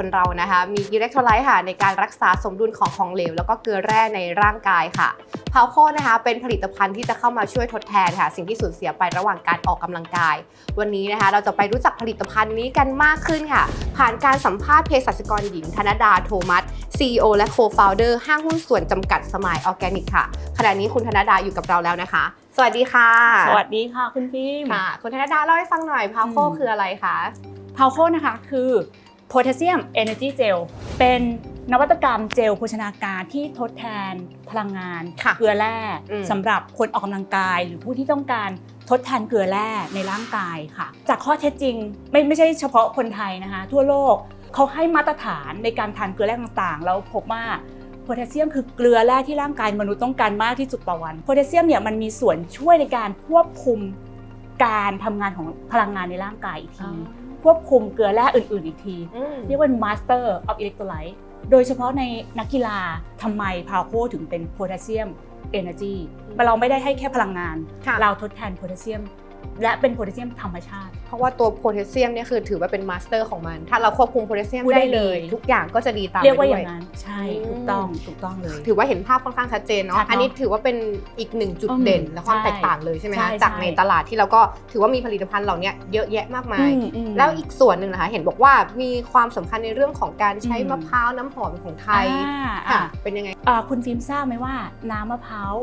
คนเรานะคะ มีอิเล็กโทรไลต์ค่ะในการรักษาสมดุลของของเหลว แล้วก็เกลือแร่ในร่างกายค่ะพาวโคนะคะเป็นผลิตภัณฑ์ที่จะเข้ามาช่วยทดแทนค่ะ สิ่งที่สูญเสียไประหว่างการออกกำลังกาย วันนี้นะคะ เราจะไปรู้จักผลิตภัณฑ์นี้กันมากขึ้นค่ะ ผ่านการสัมภาษณ์เภสัชกรหญิงธนดาโทมัส CEO และ Co-founder ห้างหุ้นส่วนจำกัดสมายออร์แกนิกค่ะขณะนี้คุณธนดาอยู่กับเราแล้วนะคะ สวัสดีค่ะ สวัสดีค่ะคุณพิมค่ะ คุณธนดาเล่าให้ฟังหน่อยพาวโคอืมคืออะไรคะพาวโคนะคะคือ โพแทสเซียมเอเนจีเจลเป็นนวัตกรรมเจลโภชนาการที่ทดแทนพลังงานค่ะเกลือแร่อืมสำหรับคนออกกำลังกาย หรือผู้ที่ต้องการทดแทนเกลือแร่ในร่างกายค่ะ จากข้อเท็จจริงไม่ไม่ใช่เฉพาะคนไทยนะคะ ทั่วโลกเขาให้มาตรฐานในการทานเกลือแร่ต่างๆ แล้วพบว่าโพแทสเซียมคือเกลือแร่ที่ร่างกายมนุษย์ต้องการมากที่สุดต่อวันโพแทสเซียมเนี่ยมันมีส่วนช่วยในการควบคุมการทำงานของพลังงานในร่างกายอีกที ควบคุมเกลือแร่อื่น ๆ อีกทีอืมเรียกว่า Master of Electrolyte โดยเฉพาะในนักกีฬาทำไมพาวโคถึงเป็นโพแทสเซียม Energy เราไม่ได้ให้แค่พลังงานค่ะเราทดแทนโพแทสเซียม และเป็นโพแทสเซียมธรรมชาติ เพราะว่าตัวโพแทสเซียมเนี่ยคือถือว่าเป็นมาสเตอร์ของมัน ถ้าเราควบคุมโพแทสเซียมพูดได้ได้เลเลยยทุกอย่างก็จะดีตามเรียกว่าไปอด้ ย่างนั้น ใช่อืมถูกต้องถูกต้องเลย ถือว่าเห็นภาพค่อนข้างชัดเจนเนาะ ชัดเนอะอันนี้ถือว่าเป็นอีกหนึ่งจุดเด่น อืมและความใช่แตกต่างเลยใช่ไหมใช่คะ ใช่ จากในตลาดที่เราก็ถือว่ามีผลิตภัณฑ์เหล่านี้เยอะแยะมากมาย อืมอืม แล้วอีกส่วนหนึ่งนะคะ เห็นบอกว่ามีความสำคัญในเรื่องของการใช้อืม มะพร้าวน้ำหอมของไทยอ่าค่ะอ่าเป็นยังไงอ่าคุณฟิล์มทราบไหมว่าน้ำมะพร้าว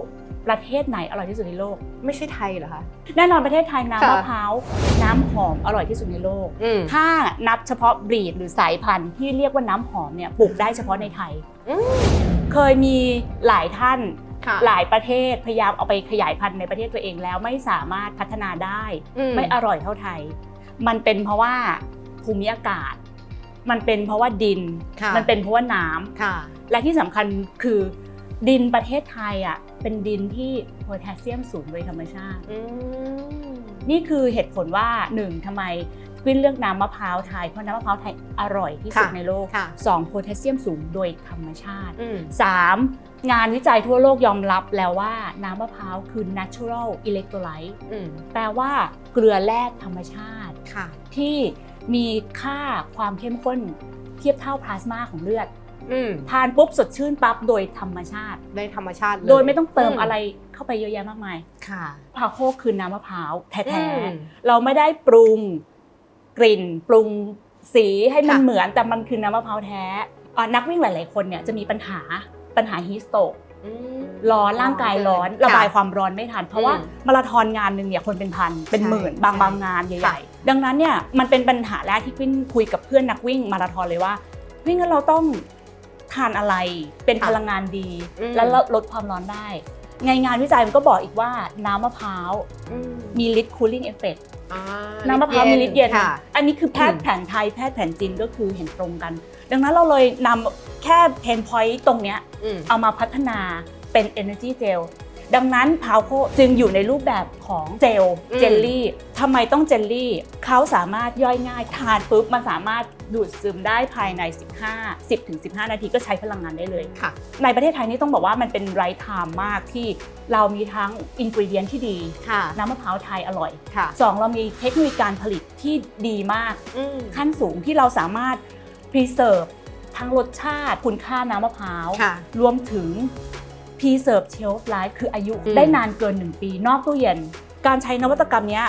ประเทศไหนอร่อยที่สุดในโลก ไม่ใช่ไทยเหรอคะ แน่นอนประเทศไทยน้ำค่ะ มะพร้าวน้ำหอมอร่อยที่สุดในโลก อืม ถ้านับเฉพาะบรีดหรือสายพันธุ์ที่เรียกว่าน้ำหอมเนี่ยปลูกได้เฉพาะในไทย อืม เคยมีหลายท่าน ค่ะหลายประเทศพยายามเอาไปขยายพันธุ์ในประเทศตัวเองแล้วไม่สามารถพัฒนาได้ไม่อร่อยเท่าไทย มันเป็นเพราะว่าภูมิอากาศ มันเป็นเพราะว่าดิน ค่ะ มันเป็นเพราะว่าน้ำ ค่ะ และที่สำคัญคือดินประเทศไทยอะเป็นดินที่โพแทสเซียมสูงโดยธรรมชาติ อืม นี่คือเหตุผลว่าหนึ่งทำไมกวินเลือกน้ำมะพร้าวไทยเพราะน้ำมะพร้าวไทยอร่อยที่สุดค่ะในโลกค่ะ สองโพแทสเซียมสูงโดยธรรมชาติ อืม 3. งานวิจัยทั่วโลกยอมรับแล้วว่าน้ำมะพร้าวคือ natural electrolyte อืมแปลว่าเกลือแร่ธรรมชาติ ค่ะ ที่มีค่าความเข้มข้นเทียบเท่าพลาสมาของเลือดอืม ทานปุ๊บสดชื่นปั๊บโดยธรรมชาติได้ธรรมชาติเลยโดยไม่ต้องเติมอะไรเข้าไปเยอะแยะมากมายค่ะพาวโคคือน้ำมะพร้าวแท้อืมๆเราไม่ได้ปรุงกลิ่นปรุงสีให้มันค่ะเหมือนแต่มันคือน้ำมะพร้าวแท้อ่านักวิ่งหลาย ๆ คนเนี่ยจะมีปัญหาปัญหาฮีสโตกอืมร้อนร่างกายร้อนค่ะระบายความร้อนไม่ทัน เพราะว่าอืมมาราธอนงานหนึ่งเนี่ยคนเป็นพันเป็นหมื่นใช่บางใช่บางงานใหค่ะญ่ๆดังนั้นเนี่ยมันเป็นปัญหาแรกที่วิ่งคุยกับเพื่อนนักวิ่งมาราธอนเลยว่า วิ่งงั้นเราต้อง ทานอะไรเป็นพลังงานดี และลดความร้อนได้ไงงานวิจัยมันก็บอกอีกว่าน้ำมะพร้าวอืมมีฤทธิ์ cooling effect อ่าน้ำมะพร้าวมีฤทธิ์เย็นค่ะอันนี้คือแพทอืย์มแผนไทยแพทย์แผนจีนก็คือเห็นตรงกัน ดังนั้นเราเลยนำแค่เพนพอยต์ตรงเนี้ยอืมเอามาพัฒนาเป็น Energy Gel ดังนั้นพาวโคจึงอยู่ในรูปแบบของเจลอืมเจลลี่ทำไมต้องเจลลี่เขาสามารถย่อยง่าย ทานปุ๊บมันสามารถดูดซึมได้ภายใน 15 10ถึง15 นาทีก็ใช้พลังงานได้เลยค่ะ ในประเทศไทยนี่ต้องบอกว่ามันเป็นไรท์ไทม์มากที่เรามีทั้งอินก e เดียนที่ดีค่ะน้ำมะพร้าวไทยอร่อยค่ะสองเรามีเทคโนโลยีการผลิตที่ดีมากอืมขั้นสูงที่เราสามารถ preserve ทั้งรสชาติคุณค่าน้ำมะพร้าวค่ะรวมถึง preserve shelf life คืออายุอืม ได้นานเกิน 1 ปีนอกตู้เย็น การใช้นวัตกรรมเนี้ย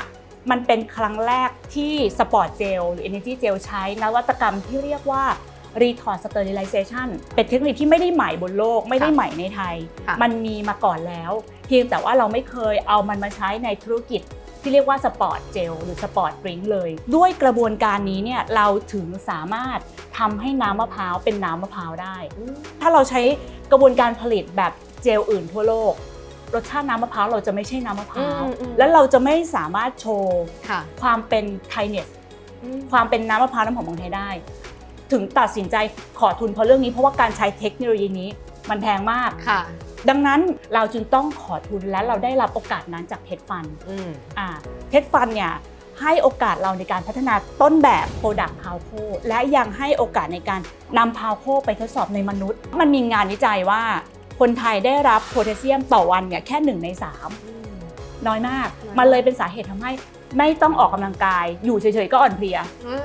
มันเป็นครั้งแรกที่สปอร์ตเจลหรือ energy gel ใช้นวัตกรรมที่เรียกว่า retort sterilization เป็นเทคโนโลยีที่ไม่ได้ใหม่บนโลก ไม่ได้ใหม่ในไทย ค่ะ มันมีมาก่อนแล้ว เพียงแต่ว่าเราไม่เคยเอามันมาใช้ในธุรกิจ ที่เรียกว่าสปอร์ตเจลหรือสปอร์ตดริงก์เลย ด้วยกระบวนการนี้เนี่ยเราถึงสามารถทำให้น้ำมะพร้าวเป็นน้ำมะพร้าวได้อืมถ้าเราใช้กระบวนการผลิตแบบเจลอื่นทั่วโลกรสชาติน้ำมะพร้าวเราจะไม่ใช่น้ำมะพร้าวอืมอืมและเราจะไม่สามารถโชว์ค่ะความเป็นไทเนสอืมความเป็นน้ำมะพร้าวน้ำหอมของไทยได้ ถึงตัดสินใจขอทุนเพราะเรื่องนี้เพราะว่าการใช้เทคโนโลยีนี้ มันแพงมากค่ะ ดังนั้นเราจึงต้องขอทุนและเราได้รับโอกาสนั้นจากเทดฟันอืมอ่าเทดฟันเนี่ยให้โอกาสเราในการพัฒนาต้นแบบโปรดักต์พาวโคและยังให้โอกาสในการนำพาวโคไปทดสอบในมนุษย์ มันมีงานวิจัยว่า คนไทยได้รับโพแทสเซียมต่อวันเนี่ยแค่1ใน3น้อยมากน้อยมันเลยเป็นสาเหตุทำให้ไม่ต้องออกกำลังกาย อยู่เฉยๆก็อ่อนเพลียอ่า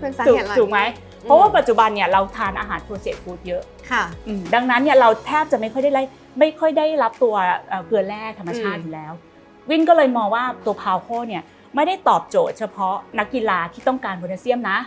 เป็นสาถูเหกตุหลักถูกไหม เพราะว่าปัจจุบันเนี่ยเราทานอาหารโปรเซสฟู้ดเยอะค่ะอืมดังนั้นเนี่ยเราแทบจะไม่ค่อยได้ไล่ไม่ค่อยได้รับตัวเอ่อเกลือแร่ธรรมชาติอืมอยู่แล้ว วินก็เลยมองว่าตัวพาวโคเนี่ยไม่ได้ตอบโจทย์เฉพาะนักกีฬาที่ต้องการโพแทสเซียมนะ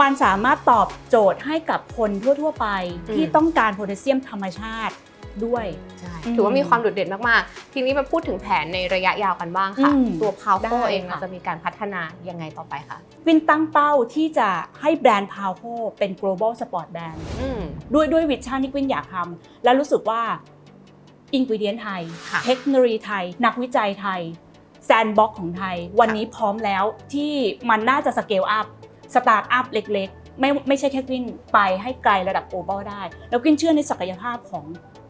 มันสามารถตอบโจทย์ให้กับคนทั่ว ๆ ไปที่ต้องการโพแทสเซียมธรรมชาติ ด้วยใช่อืมถือว่ามีความโดดเด่นมาก ๆ ทีนี้มาพูดถึงแผนในระยะยาวกันบ้างค่ะ อืมตัวพาวโคได้เองค่ะมันจะมีการพัฒนายังไงต่อไปคะวินตั้งเป้าที่จะให้แบรนด์พาวโคเป็น global sport brand อืม ด้วยด้วยวิชั่นที่วินอยากทำแล้วรู้สึกว่าอินกิเดียนไทย ค่ะเทคโนโลยีไทย นักวิจัยไทยแซนบ็อกของไทย วันนี้พร้อมแล้วที่มันน่าจะสเกลอัพสตาร์ทอัพเล็กๆ ไม่ไม่ใช่แค่กวินไปให้ไกลระดับ global ได้ แล้วกวินเชื่อในศักยภาพของ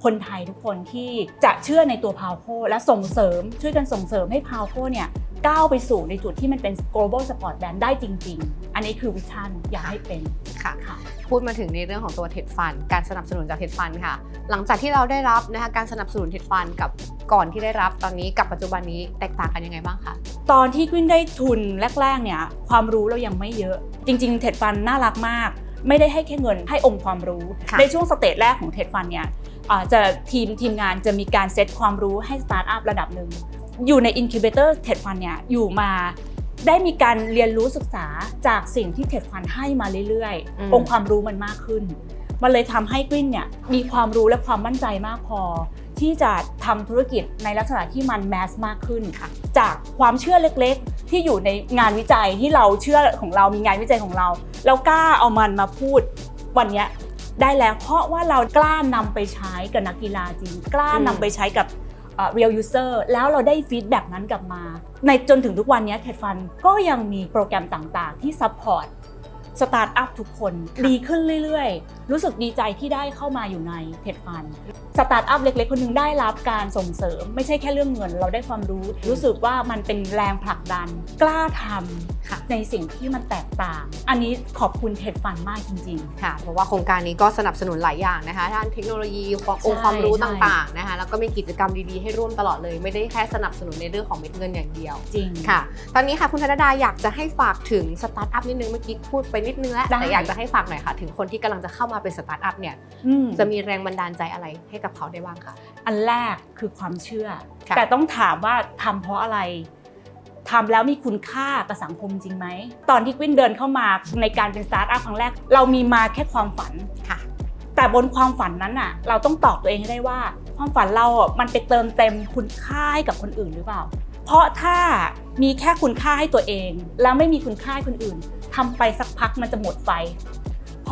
คนไทยทุกคนที่จะเชื่อในตัวพาวโคและส่งเสริมช่วยกันส่งเสริมให้พาวโคเนี่ยก้าวไปสู่ในจุดที่มันเป็น global sport brand ได้จริง ๆ อันนี้คือวิชั่นอยากให้เป็นค่ะค่ะพูดมาถึงในเรื่องของตัวเท็ดฟัน การสนับสนุนจากเท็ดฟันค่ะ หลังจากที่เราได้รับนะคะการสนับสนุนเท็ดฟันกับก่อนที่ได้รับตอนนี้กับปัจจุบันนี้แตกต่างกันยังไงบ้างคะตอนที่กวินได้ทุนแรกๆเนี่ยความรู้เรายังไม่เยอะ จริง ๆ เท็ดฟันน่ารักมาก ไม่ได้ให้แค่เงินให้องค์ความรู้ค่ะในช่วงสเตจแรกของเท็ดฟันเนี่ยอ่า จะทีมทีมงานจะมีการเซตความรู้ให้สตาร์ทอัพระดับหนึ่งอยู่ในอิน u b เบเตอร์เท็ดฟันเนี่ยอยู่มาได้มีการเรียนรู้ศึกษาจากสิ่งที่เท็ดฟันให้มาเรื่อยอืมๆองค์ความรู้มันมากขึ้น มันเลยทำให้กวินเนี่ยมีความรู้และความมั่นใจมากพอ ที่จะทำธุรกิจในลักษณะที่มันแมสมากขึ้นค่ะ จากความเชื่อเล็กๆ ที่อยู่ในงานวิจัยที่เราเชื่อของเรามีงานวิจัยของเราแล้วกล้าเอามันมาพูดวันเนี้ย ได้แล้ว เพราะว่าเรากล้านำไปใช้กับนักกีฬาจริง กล้านำไปใช้กับเอ่อ real user แล้วเราได้ฟีดแบ็กนั้นกลับมา ในจนถึงทุกวันนี้เทดฟันก็ยังมีโปรแกรมต่างๆ ที่ซัพพอร์ตสตาร์ทอัพทุกคน ดีขึ้นเรื่อยๆ รู้สึกดีใจที่ได้เข้ามาอยู่ในเทดฟันสตาร์ทอัพเล็กๆ คนหนึงได้รับการส่งเสริม ไม่ใช่แค่เรื่องเงิน เราได้ความรู้ รู้สึกว่ามันเป็นแรงผลักดัน กล้าทค่ะำในสิ่งที่มันแตกต่าง อันนี้ขอบคุณเทดฟันมากจริงค่ะเพราะว่าโครงการนี้ก็สนับสนุนหลายอย่างนะคะด้านเทคโนโลยีความองค์ความรู้ใช่ต่างๆนะคะแล้วก็มีกิจกรรมดีๆให้ร่วมตลอดเลย ไม่ได้แค่สนับสนุนในเรื่องของเม็ดเงินอย่างเดียวๆจริงค่ะ ตอนนี้ค่ะคุณธนดาอยากจะให้ฝากถึงสตาร์ทอัพนิดนึงเมื่อกี้พูดไปนิดนึงแล้วได้แต่อยากจะให้ฝากหน่อยค่ะ ถึงคนที่กำลังจะเข้ามาเป็นสตาร์ทอัพเนี่ยอืมจะมีแรงบันดาลใจอะไรให้กับเขาได้บ้างคะอันแรกคือความเชื่อค่ะแต่ต้องถามว่าทำเพราะอะไรทำแล้วมีคุณค่ากับสังคมจริงไหม ตอนที่กวินเดินเข้ามาในการเป็นสตาร์ทอัพครั้งแรก เรามีมาแค่ความฝันค่ะ แต่บนความฝันนั้นน่ะ เราต้องตอบตัวเองให้ได้ว่า ความฝันเราอะมันไปเติมเต็มคุณค่าให้กับคนอื่นหรือเปล่า เพราะถ้ามีแค่คุณค่าให้ตัวเอง แล้วไม่มีคุณค่าให้คนอื่นทำไปสักพักมันจะหมดไฟ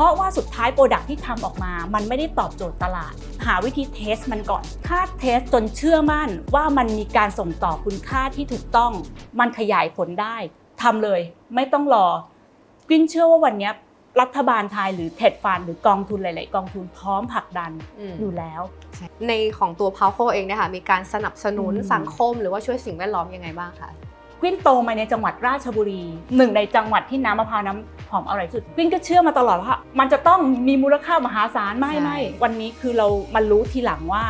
เพราะว่าสุดท้ายโปรดักที่ทำออกมา มันไม่ได้ตอบโจทย์ตลาด หาวิธีเทสมันก่อน ถ้าเทสจนเชื่อมั่นว่ามันมีการส่งต่อคุณค่าที่ถูกต้อง มันขยายผลได้ทำเลย ไม่ต้องรอกวินเชื่อว่าวันเนี้ยรัฐบาลไทยหรือเทดฟันหรือกองทุนหลาย ๆ กองทุนพร้อมผลักดันอืมอยู่แล้ว ในของตัวพาวโคเองเนี่ยค่ะมีการสนับสนุนอืมสังคม หรือว่าช่วยสิ่งแวดล้อมยังไงบ้างคะ กวินโตมาในจังหวัดราชบุรี หนึ่งในจังหวัดที่น้ำมะพร้าวน้ำหอมอร่อยสุดกวินก็เชื่อมาตลอดว่ามันจะต้องมีมูลค่ามหาศาลไม่ใช่ไม่วันนี้คือเรามันรู้ทีหลังว่า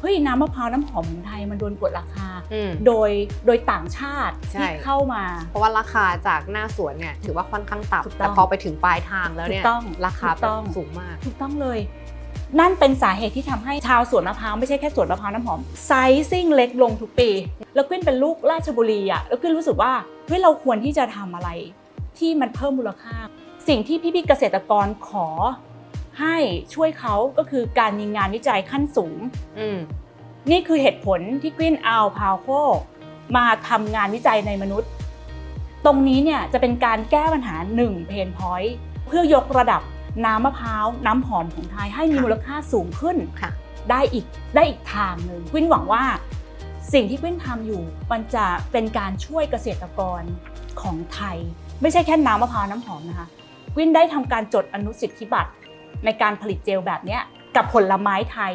เฮ้ยน้ำมะพร้าวน้ำหอมของไทยมันโดนกดราคาอืมโดยโดยต่างชาติใช่ที่เข้ามา เพราะว่าราคาจากหน้าสวนเนี่ยถือว่าค่อนข้างถูกต่ำต้แต่องพอไปถึงปลายทางแล้วเนี่ยถูกต้องราคาถูกต้องแบบสูงมาก ถูกต้องเลย นั่นเป็นสาเหตุที่ทำให้ชาวสวนมะพร้าวไม่ใช่แค่สวนมะพร้าวน้ำหอมไซซิ่งเล็กลงทุกปี แล้วกวินเป็นลูกราชบุรีอะแล้วกวินรู้สึกว่าเฮ้ยเราควรที่จะทำอะไร ที่มันเพิ่มมูลค่า สิ่งที่พี่ๆเกษตรกรขอให้ช่วยเขาก็คือการมีงานวิจัยขั้นสูงอืมนี่คือเหตุผลที่กวินเอาพาวโคมาทำงานวิจัยในมนุษย์ ตรงนี้เนี่ยจะเป็นการแก้ปัญหา1เพนพอยต์เพื่อยกระดับ น้ำมะพร้าวน้ำหอมของไทยให้มีค่ะมูลค่าสูงขึ้นค่ะได้อีกได้อีกทางหนึ่งกวินหวังว่า สิ่งที่กวินทำอยู่มันจะเป็นการช่วยเกษตรกรของไทย ไม่ใช่แค่น้ำมะพร้าวน้ำหอมนะคะกวินได้ทำการจดอนุสิทธิบัตรในการผลิตเจลแบบเนี้ยกับผลไม้ไทย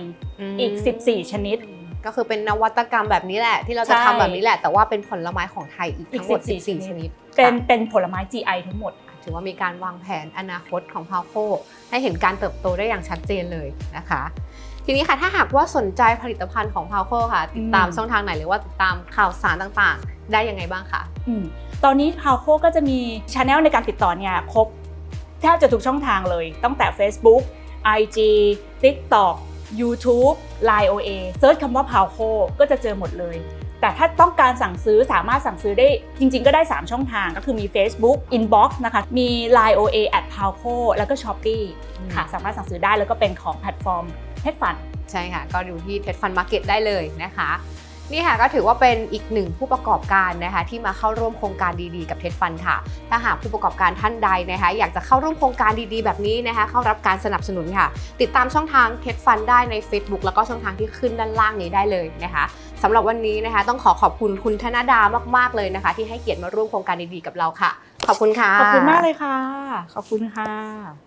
อีก 14 ชนิด ก็คือเป็นนวัตกรรมแบบนี้แหละ ที่เราจะใช่ทำแบบนี้แหละ แต่ว่าเป็นผลไม้ของไทยอีกอีกทั้งหมด14 14 ชนิด เป็นค่ะเป็นผลไม้ GI ทั้งหมด ถือว่ามีการวางแผนอนาคตของพาวโคให้เห็นการเติบโตได้อย่างชัดเจนเลยนะคะ ทีนี้ค่ะถ้าหากว่าสนใจผลิตภัณฑ์ของพาวโคค่ะ ติดตามอืมช่องทางไหนหรือว่าติดตามข่าวสารต่างๆ ได้ยังไงบ้างคะอืมตอนนี้พาวโคก็จะมีช anel ในการติดต่อเนี่ยครบเททบจะทุกช่องทางเลยตั้งแต่ Facebook IG TikTok YouTube Line OA เซิร์ชคำว่า p a l c o ก็จะเจอหมดเลย แต่ถ้าต้องการสั่งซื้อสามารถสั่งซื้อได้จริง ๆ ก็ได้ 3 ช่องทางก็คือมี Facebook Inbox นะคะ มี Line OA at p a l c o แล้วก็ Shopee ค่ะ สามารถสั่งซื้อได้แล้วก็เป็นของแพลตฟอร์มเพชรฟัน ใช่ค่ะ ก็ดูที่เท d ฟันมาร์เก็ตได้เลยนะคะ นี่ค่ะก็ถือว่าเป็นอีกหนึ่งผู้ประกอบการนะคะที่มาเข้าร่วมโครงการดีๆกับเท d ฟันค่ะ ถ้าหากผู้ประกอบการท่านใดนะคะอยากจะเข้าร่วมโครงการดีๆ แบบนี้นะคะเข้ารับการสนับสนุนค่ะ ติดตามช่องทางเท d ฟันได้ใน Facebook แล้วก็ช่องทางที่ขึ้นด้านล่างนี้ได้เลยนะคะสำหรับวันนี้นะคะ ต้องขอขอบคุณคุณธนดามากๆเลยนะคะ ที่ให้เกียรติมาร่วมโครงการดีๆกับเราค่ะ ขอบคุณค่ะขอบคุณมากเลยค่ะ ขอบคุณค่ะ